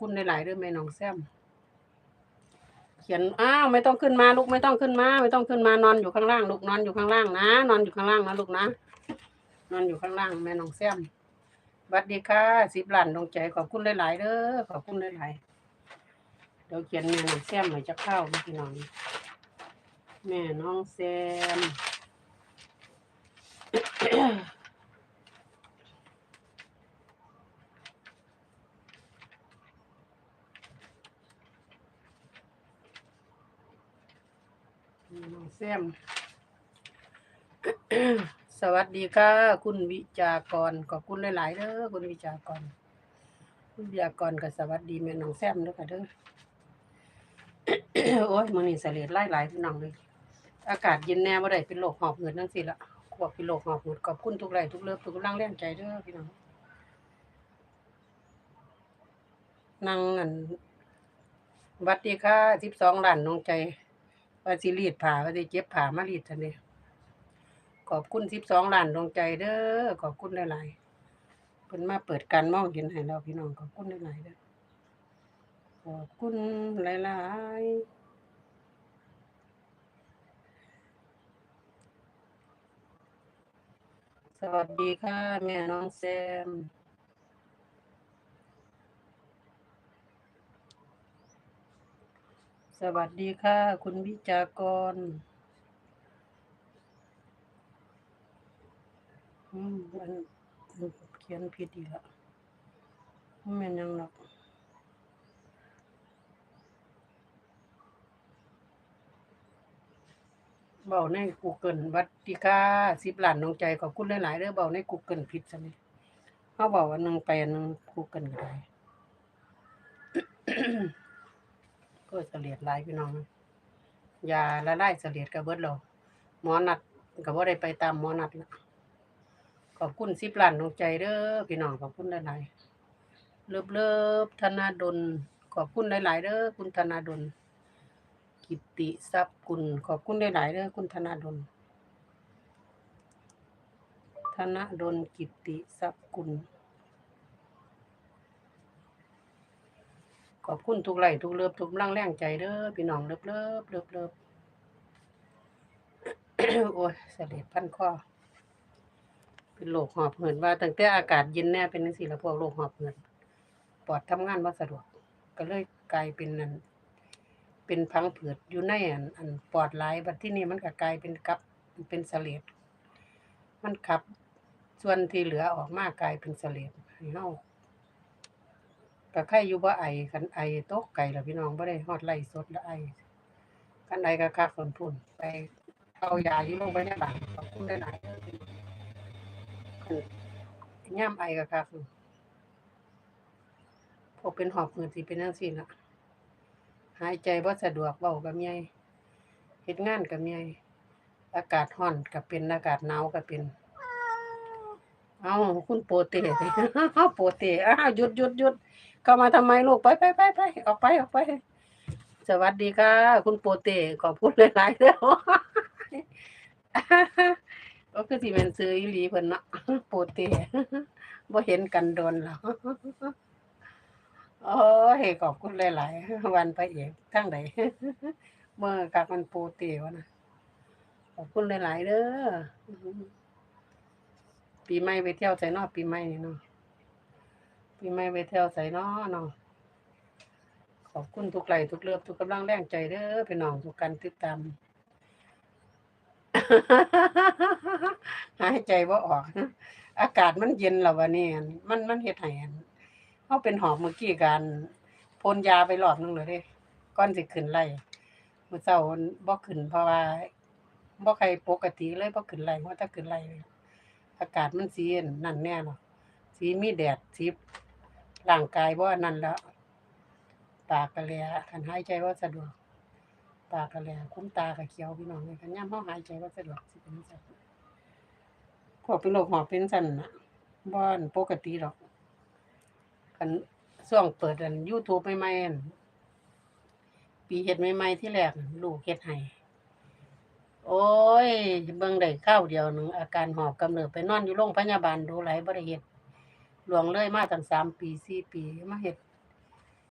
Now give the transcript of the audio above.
คุณหลายๆเด้องแม่น้องแซม เขียนอ้าวไม่ต้องขึ้นมาลูกไม่ต้องขึ้นมา ไม่ต้องขึ้นมานอนอยู่ข้างล่างลูกนอนอยู่ข้างล่างนะ นอนอยู่ข้างล่างนะลูกนะ นอนอยู่ข้างล่างแม่น้องแซมสวัสดีค่ะสิบหล้านดวงใจขอบคุณหลายๆเด้อขอบคุณหลายๆเดี๋ยวเขียนแม่น้องแซมหน่อยจะเข้าพี่น้องแม่น้องแซม น้องแซม สวัสดีค่ะ คุณวิจากรขอบคุณหลายๆเด้อคุณวิจากรคุณวิจากรกับสวัสดีแม่น้องแซมด้อค่ะเด้อโอ้ยมื้อนี้เสลียดหลายพี่น้องเลยอากาศเย็นแน่บ่ได้เป็นโรคหอบหืดจังซี่ละขวบเป็นโรคหอบหืดขอบคุณทุกไลค์ทุกเลิฟทุกกำลังแรงใจเด้อพี่น้องนั่งอันสวัสดีค่ะ12ล้านน้องใจ ว่าสิรีดผ้าว่าสิเจ็บผ้ามารีดทันเด้ขอบคุณ12ล้านดวงใจเด้อขอบคุณหลายๆเพิ่นมาเปิดการมองเห็นให้เราพี่น้องขอบคุณหลายๆเด้อขอบคุณหลายๆสวัสดีค่ะแม่น้องแซม สวัสดีค่ะ คุณวิจากร อืมอันเขียนผิดอีกละบ่แม่นยังหรอกเบาใน Google หวัดดีค่ะ10ล้านน้องใจขอบคุณหลายๆเด้อเบาใน Google ผิดซะนี่เฮาเว้านึงไปนึง Google ก็ได้ ก็เสลียดหลายพี่น้องยาละลายเสลียดก็เบิดแล้วหมอนัดก็บ่ได้ไปตามหมอนัดขอบคุณสิบล้านดวงใจเด้อพี่น้องขอบคุณหลายๆเลิฟเลิฟธนาดลขอบคุณหลายๆเด้อคุณธนาดลกิตติทรัพย์กุลขอบคุณหลายๆเด้อคุณธนาดลธนาดลกิตติทรัพย์กุล อบคุณทุกไลค์ทุกเลิฟทุกกำลังแรงใจเด้อพี่น้องเลิฟเลิฟเลิฟเลิฟโอ้ยเสลียพันคอเป็นโรคหอบหืดว่าตั้งแต่อากาศเย็นแน่เป็นจังซี่ละพวกโรคหอบหืดปอดทำงานบ่สะดวก ก็เลยกลายเป็นนั่นเป็นพังผืดอยู่ในอันอันปอดหลายบัดที่นี่มันก็กลายเป็นกับเป็นเสลดมันขับ ส่วนที่เหลือออกมากลายเป็นเสลดให้เฮา ก็ใครอยู่บ่ไอคันไอตกไก่ล่ะพี่น้องบ่ได้ฮอดไล่สดแล้วไอคันไอก็คักฝนพุ่นไปเอายาอยู่โรงพยาบาลขอบคุณหลายๆเด้อพี่น้อย่ำไอก็ค่ะคือพวกเป็นหอบหืดสิเป็นจังซี่ล่ะหายใจบ่สะดวกเว้ากับเมียเฮ็ดงานกับเมียอากาศร้อนก็เป็นอากาศหนาวก็เป็นเอาคุณโปเต้โปเต้อ้าวหยุดหยุดหยุด เข้ามาทำไมลูกไปไปไปไปออกไปออกไป สวัสดีค่ะ คุณโปเตขอบคุณหลายๆเด้อก็คือสิเป็นซื้ออีหลีเพิ่นเนาะโปเตบ่เห็นกันโดนแล้วโอ้ยขอบคุณหลายๆวันพระเอกทางใดเมื่อกับมันโปเตวะนะขอบคุณหลายๆเด้อปีใหม่ไปเที่ยวไสเนาะปีใหม่นี่เนาะ ปีใหม่ไปเที่ยวไสเนาะเนาะขอบคุณทุกไหลทุกเลือบทุกกำลังแรงใจเด้อพี่น้องทุกการติดตามหายใจบ่ออก อากาศมันเย็นแล้ววันนี้มันมันเฮ็ดให้อั่นเฮาเป็นหอบเมื่อกี้กันพ่นยาไปรอบหนึงแล้วเด้ก่อนสิขึ้นไล่มื้อเช้าบ่ขึ้นเพราะว่าบ่ใครปกติเลยบ่ขึ้นไล่เพราะถ้าขึ้นไล่อากาศมันสีอั่นนั่นแน่เนาะสีมีแดดสี ร่างกายบ่อันนั่นแล้วปากก็แลคันหายใจบ่าสะดวกตาก็แลคุ้มตาก็เขียวพี่น้องเลยคันยามเฮาหายใจบ่าสะดวกสิเป็นจังซั่นพวกเป็นโรคหอบเป็นซั่นนะบ่อันปกติหรอกคันช่วงเปิดอัน YouTube ใหม่ๆอั่นปีเฮ็ดใหม่ๆที่แรกลูกเฮ็ดให้โอ้ยเบิ่งได้คราวเดียวหนึ่งอาการหอบกำเริบไปนอนอยู่โรงพยาบาลดูไหลบ่ได้เฮ็ หลวงเลยมาตั้งสามปีสี่ปีมาเห็ด